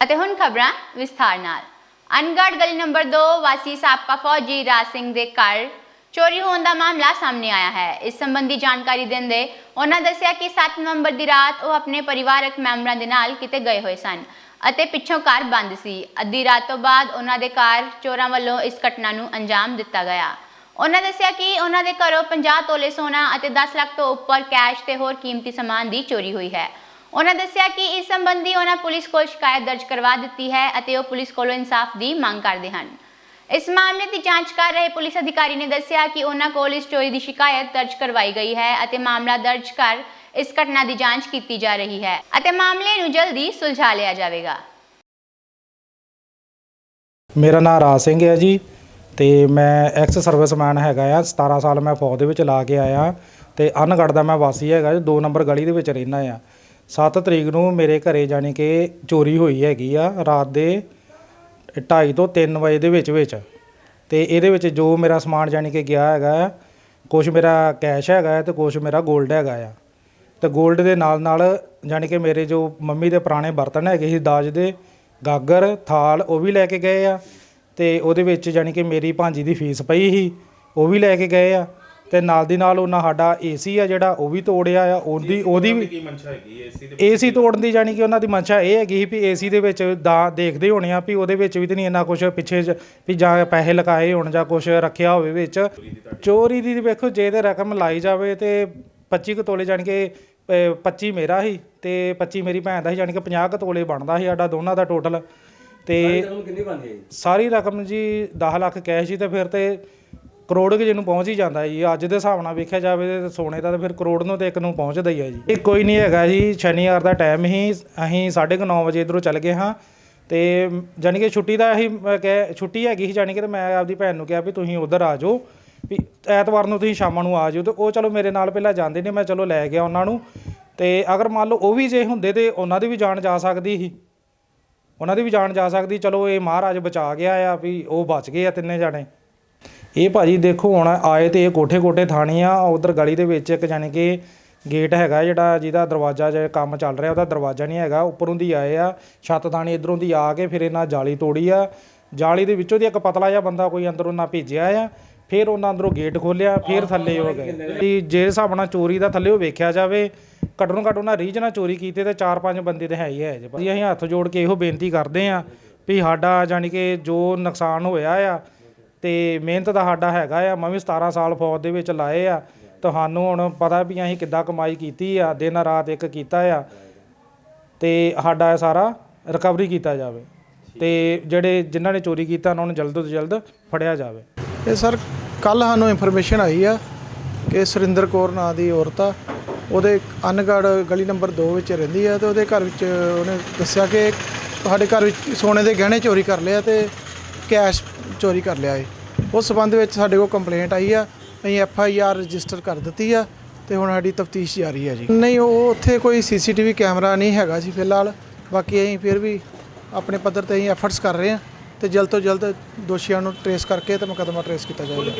ਅਤੇ ਹੁਣ ਖਬਰਾਂ ਵਿਸਥਾਰ ਨਾਲ। ਅਨਗੜ ਗਲੀ ਨੰਬਰ 2 ਵਾਸੀ ਸਾਬਕਾ ਫੌਜੀ ਰਾਜ ਸਿੰਘ ਦੇ ਘਰ ਚੋਰੀ ਹੋਣ ਦਾ ਮਾਮਲਾ ਸਾਹਮਣੇ ਆਇਆ ਹੈ। ਇਸ ਸੰਬੰਧੀ ਜਾਣਕਾਰੀ ਦਿੰਦੇ ਉਹਨਾਂ ਦੱਸਿਆ ਕਿ 7 ਨਵੰਬਰ ਦੀ ਰਾਤ ਉਹ ਆਪਣੇ ਪਰਿਵਾਰਕ ਮੈਂਬਰਾਂ ਦੇ ਨਾਲ ਕਿਤੇ ਗਏ ਹੋਏ ਸਨ ਅਤੇ ਪਿੱਛੋਂ ਕਾਰ ਬੰਦ ਸੀ। ਅੱਧੀ ਰਾਤ ਤੋਂ ਬਾਅਦ ਉਹਨਾਂ ਦੇ ਕਾਰ ਚੋਰਾਂ ਵੱਲੋਂ ਇਸ ਘਟਨਾ ਨੂੰ ਅੰਜਾਮ ਦਿੱਤਾ ਗਿਆ। ਉਹਨਾਂ ਦੱਸਿਆ ਕਿ ਉਹਨਾਂ ਦੇ ਘਰੋਂ 50 ਤੋਲੇ ਸੋਨਾ ਅਤੇ 10 ਲੱਖ ਤੋਂ ਉੱਪਰ ਕੈਸ਼ ਤੇ ਹੋਰ ਕੀਮਤੀ ਸਮਾਨ ਦੀ ਚੋਰੀ ਹੋਈ ਹੈ। ਉਹਨਾਂ ਦੱਸਿਆ ਕਿ ਇਸ ਸੰਬੰਧੀ ਉਹਨਾਂ ਪੁਲਿਸ ਕੋਲ ਸ਼ਿਕਾਇਤ ਦਰਜ ਕਰਵਾ ਦਿੱਤੀ ਹੈ ਅਤੇ ਉਹ ਪੁਲਿਸ ਕੋਲੋਂ ਇਨਸਾਫ ਦੀ ਮੰਗ ਕਰਦੇ ਹਨ। ਇਸ ਮਾਮਲੇ ਦੀ ਜਾਂਚ ਕਰ ਰਹੇ ਪੁਲਿਸ ਅਧਿਕਾਰੀ ਨੇ ਦੱਸਿਆ ਕਿ ਉਹਨਾਂ ਕੋਲ ਇਸ ਚੋਰੀ ਦੀ ਸ਼ਿਕਾਇਤ ਦਰਜ ਕਰਵਾਈ ਗਈ ਹੈ ਅਤੇ ਮਾਮਲਾ ਦਰਜ ਕਰ ਇਸ ਘਟਨਾ ਦੀ ਜਾਂਚ ਕੀਤੀ ਜਾ ਰਹੀ ਹੈ ਅਤੇ ਮਾਮਲੇ ਨੂੰ ਜਲਦੀ ਸੁਲਝਾ ਲਿਆ ਜਾਵੇਗਾ। ਮੇਰਾ ਨਾਮ ਰਾਜ ਸਿੰਘ ਹੈ ਜੀ ਤੇ ਮੈਂ ਐਕਸ ਸਰਵਿਸਮੈਨ ਹੈਗਾ ਆ। 17 ਸਾਲ ਮੈਂ ਫੌਜ ਦੇ ਵਿੱਚ ਲਾ ਕੇ ਆਇਆ ਤੇ ਅਨਗੜ ਦਾ ਮੈਂ ਵਾਸੀ ਹੈਗਾ ਜੀ। 2 ਨੰਬਰ ਗਲੀ ਦੇ ਵਿੱਚ ਰਹਿਣਾ ਆ। 7 ਤਰੀਕ ਨੂੰ ਮੇਰੇ ਘਰੇ ਜਾਣੀ ਕਿ ਚੋਰੀ ਹੋਈ ਹੈਗੀ ਆ ਰਾਤ ਦੇ 2:30 ਤੋਂ 3 ਵਜੇ ਦੇ ਵਿੱਚ ਵਿੱਚ। ਤੇ ਇਹਦੇ ਵਿੱਚ ਜੋ ਮੇਰਾ ਸਮਾਨ ਜਾਣੀ ਕਿ ਗਿਆ ਹੈਗਾ ਕੁਝ ਮੇਰਾ ਕੈਸ਼ ਹੈਗਾ ਤੇ ਕੁਝ ਮੇਰਾ 골ਡ ਹੈਗਾ ਆ। ਤੇ 골ਡ ਦੇ ਨਾਲ ਨਾਲ ਜਾਣੀ ਕਿ ਮੇਰੇ ਜੋ ਮੰਮੀ ਦੇ ਪੁਰਾਣੇ ਬਰਤਨ ਹੈਗੇ ਸੀ, ਦਾਜ ਦੇ, ਗਾਗਰ, ਥਾਲ, ਉਹ ਵੀ ਲੈ ਕੇ ਗਏ ਆ। ਤੇ ਉਹਦੇ ਵਿੱਚ ਜਾਣੀ ਕਿ ਮੇਰੀ ਭਾਂਜੀ ਦੀ ਫੀਸ ਪਈ ਸੀ, ਉਹ ਵੀ ਲੈ ਕੇ ਗਏ ਆ। ਤੇ ਨਾਲ ਦੀ ਨਾਲ ਉਹਨਾਂ ਸਾਡਾ ਏਸੀ ਆ ਜਿਹੜਾ ਉਹ ਵੀ ਤੋੜਿਆ ਆ ਉਹਦੀ ਉਹਦੀ ਵੀ ਕੀ ਮਨਸ਼ਾ ਹੈਗੀ? ਏਸੀ ਦੇ ਏਸੀ ਤੋੜਨ ਦੀ ਜਾਣੀ ਕਿ ਉਹਨਾਂ ਦੀ ਮਨਸ਼ਾ ਇਹ ਹੈਗੀ ਸੀ ਵੀ ਏਸੀ ਦੇ ਵਿੱਚ ਦਾ ਦੇਖਦੇ ਹੋਣੇ ਆ ਵੀ ਉਹਦੇ ਵਿੱਚ ਵੀ ਤੇ ਨਹੀਂ ਇੰਨਾ ਕੁਝ ਪਿੱਛੇ ਜ- ਵੀ ਜਾਂ ਪੈਸੇ ਲਗਾਏ ਹੋਣ ਜਾਂ ਕੁਝ ਰੱਖਿਆ ਹੋਵੇ ਵਿੱਚ। ਚੋਰੀ ਦੀ ਵੇਖੋ ਜੇ ਤੇ ਰਕਮ ਲਾਈ ਜਾਵੇ ਤੇ 25 ਕੁ ਤੋਲੇ ਜਾਣੀ ਕਿ ਅਹ, 25 ਮੇਰਾ ਸੀ ਤੇ 25 ਮੇਰੀ ਭੈਣ ਦਾ ਸੀ ਜਾਣੀ ਕਿ 50 ਕੁ ਤੋਲੇ ਬਣਦਾ ਸੀ ਸਾਡਾ ਦੋਨਾਂ ਦਾ ਟੋਟਲ ਤੇ ਕਿੰਨੀ ਬਣਦੀ ਹੈ ਸਾਰੀ ਰਕਮ ਜੀ 10 ਲੱਖ ਕੈਸ਼ ਸੀ ਤੇ ਫਿਰ ਤੇ ਕਰੋੜ ਕੁ ਜਿਹਨੂੰ ਪਹੁੰਚ ਹੀ ਜਾਂਦਾ ਜੀ। ਅੱਜ ਦੇ ਹਿਸਾਬ ਨਾਲ ਵੇਖਿਆ ਜਾਵੇ ਤੇ ਸੋਨੇ ਦਾ ਤਾਂ ਫਿਰ ਕਰੋੜ ਨੂੰ ਤੇ ਇੱਕ ਨੂੰ ਪਹੁੰਚਦਾ ਹੀ ਹੈ ਜੀ। ਇਹ ਕੋਈ ਨਹੀਂ ਹੈਗਾ ਜੀ, ਸ਼ਨੀਵਾਰ ਦਾ ਟਾਈਮ ਹੀ ਅਸੀਂ 9:30 ਵਜੇ ਇਧਰੋਂ ਚੱਲ ਗਏ ਹਾਂ ਤੇ ਜਾਣੀ ਕਿ ਛੁੱਟੀ ਦਾ ਅਸੀਂ, ਮੈਂ ਕਿਹਾ, ਛੁੱਟੀ ਹੈਗੀ ਸੀ ਜਾਣੀ ਕਿ ਤੇ ਮੈਂ ਆਪਦੀ ਭੈਣ ਨੂੰ ਕਿਹਾ ਵੀ ਤੁਸੀਂ ਉਧਰ ਆ ਜਾਓ, ਵੀ ਐਤਵਾਰ ਨੂੰ ਤੁਸੀਂ ਸ਼ਾਮਾਂ ਨੂੰ ਆ ਜਾਓ ਤੇ ਉਹ ਚਲੋ ਮੇਰੇ ਨਾਲ ਪਹਿਲਾਂ ਜਾਂਦੇ ਨੇ, ਮੈਂ ਚਲੋ ਲੈ ਗਿਆ ਉਹਨਾਂ ਨੂੰ ਤੇ ਅਗਰ ਮੰਨ ਲਓ ਉਹ ਵੀ ਜੇ ਹੁੰਦੇ ਤੇ ਉਹਨਾਂ ਦੀ ਵੀ ਜਾਨ ਜਾ ਸਕਦੀ ਸੀ। ਉਹਨਾਂ ਦੀ ਵੀ ਜਾਨ ਜਾ ਸਕਦੀ, ਚਲੋ ਇਹ ਮਹਾਰਾਜ ਬਚਾ ਗਿਆ ਆ ਵੀ ਉਹ ਬਚ ਗਏ ਆ ਤਿੰਨੇ ਜਾਣੇ। ਇਹ ਭਾਜੀ ਦੇਖੋ, ਹੁਣ ਆਏ ਤੇ ਇਹ ਕੋਠੇ ਕੋਠੇ ਥਾਣੇ ਆ, ਉਧਰ ਗਲੀ ਦੇ ਵਿੱਚ ਇੱਕ ਜਾਣੀ ਕਿ ਗੇਟ ਹੈਗਾ ਜਿਹੜਾ, ਜਿਹਦਾ ਦਰਵਾਜ਼ਾ ਜੇ ਕੰਮ ਚੱਲ ਰਿਹਾ, ਉਹਦਾ ਦਰਵਾਜ਼ਾ ਨਹੀਂ ਹੈਗਾ, ਉੱਪਰੋਂ ਦੀ ਆਏ ਆ, ਛੱਤ ਥਾਣੀ ਇਧਰੋਂ ਦੀ ਆ ਕੇ ਫਿਰ ਇਹਨਾਂ ਜਾਲੀ ਤੋੜੀ ਆ। ਜਾਲੀ ਦੇ ਵਿੱਚੋਂ ਦੀ ਇੱਕ ਪਤਲਾ ਜਿਹਾ ਬੰਦਾ ਕੋਈ ਅੰਦਰੋਂ ਨਾ ਭੇਜਿਆ ਆ, ਫਿਰ ਉਹਨਾਂ ਅੰਦਰੋਂ ਗੇਟ ਖੋਲਿਆ ਫਿਰ ਥੱਲੇ ਹੋ ਗਏ। ਵੀ ਜੇ ਹਿਸਾਬ ਨਾਲ ਚੋਰੀ ਦਾ ਥੱਲੇ ਉਹ ਵੇਖਿਆ ਜਾਵੇ, ਘੱਟੋ ਘੱਟ ਉਹਨਾਂ ਰੀਝ ਨਾਲ ਚੋਰੀ ਕੀਤੀ ਤੇ ਚਾਰ ਪੰਜ ਬੰਦੇ ਤੇ ਹੈ ਹੀ ਹੈ ਜੇ ਭਾਜੀ ਅਸੀਂ ਹੱਥ ਜੋੜ ਕੇ ਇਹੋ ਬੇਨਤੀ ਕਰਦੇ ਆ ਵੀ ਸਾਡਾ ਜਾਣੀ ਕਿ ਜੋ ਨੁਕਸਾਨ ਹੋਇਆ ਆ ਤੇ ਮਿਹਨਤ ਦਾ ਸਾਡਾ ਹੈਗਾ ਆ, ਮੈਂ ਵੀ 17 ਸਾਲ ਫੌਜ ਦੇ ਵਿੱਚ ਲਾਏ ਆ। ਤੁਹਾਨੂੰ ਹੁਣ ਪਤਾ ਵੀ ਅਸੀਂ ਕਿੱਦਾਂ ਕਮਾਈ ਕੀਤੀ ਆ, ਦਿਨ ਰਾਤ ਇੱਕ ਕੀਤਾ ਆ। ਤੇ ਸਾਡਾ ਇਹ ਸਾਰਾ ਰਿਕਵਰੀ ਕੀਤਾ ਜਾਵੇ। ਤੇ ਜਿਹੜੇ ਜਿਨ੍ਹਾਂ ਨੇ ਚੋਰੀ ਕੀਤਾ, ਉਹਨਾਂ ਨੂੰ ਜਲਦ ਤੋਂ ਜਲਦ ਫੜਿਆ ਜਾਵੇ। ਇਹ ਸਰ ਕੱਲ ਸਾਨੂੰ ਇਨਫੋਰਮੇਸ਼ਨ ਆਈ ਆ ਕਿ ਸੁਰਿੰਦਰ ਕੌਰ ਨਾਂ ਦੀ ਔਰਤ ਆ, ਉਹਦੇ ਅਨਗੜ ਗਲੀ ਨੰਬਰ 2 ਵਿੱਚ ਰਹਿੰਦੀ ਆ ਤੇ ਉਹਦੇ ਘਰ ਵਿੱਚ ਉਹਨੇ ਦੱਸਿਆ ਕਿ ਸਾਡੇ ਘਰ ਵਿੱਚ ਸੋਨੇ ਦੇ ਗਹਿਣੇ ਚੋਰੀ ਕਰ ਲਿਆ ਤੇ ਕੈਸ਼ ਚੋਰੀ ਕਰ ਲਿਆ ਹੈ ਉਸ ਸਬੰਧ ਵਿੱਚ ਸਾਡੇ ਕੋਲ ਕੰਪਲੇਂਟ ਆਈ ਆ। ਅਸੀਂ ਐਫ ਆਈ ਆਰ ਰਜਿਸਟਰ ਕਰ ਦਿੱਤੀ ਆ ਤੇ ਹੁਣ ਸਾਡੀ ਤਫਤੀਸ਼ ਜਾਰੀ ਹੈ ਜੀ। ਨਹੀਂ, ਉਹ ਉੱਥੇ ਕੋਈ ਸੀਸੀਟੀਵੀ ਕੈਮਰਾ ਨਹੀਂ ਹੈਗਾ ਜੀ ਫਿਲਹਾਲ। ਬਾਕੀ ਅਸੀਂ ਫਿਰ ਵੀ ਆਪਣੇ ਪੱਧਰ ਤੇ ਅਸੀਂ ਐਫਰਟਸ ਕਰ ਰਹੇ ਹਾਂ ਤੇ ਜਲਦ ਤੋਂ ਜਲਦ ਦੋਸ਼ੀਆਂ ਨੂੰ ਟਰੇਸ ਕਰਕੇ ਤੇ ਮੁਕੱਦਮਾ ਟਰੇਸ ਕੀਤਾ ਜਾਏਗਾ।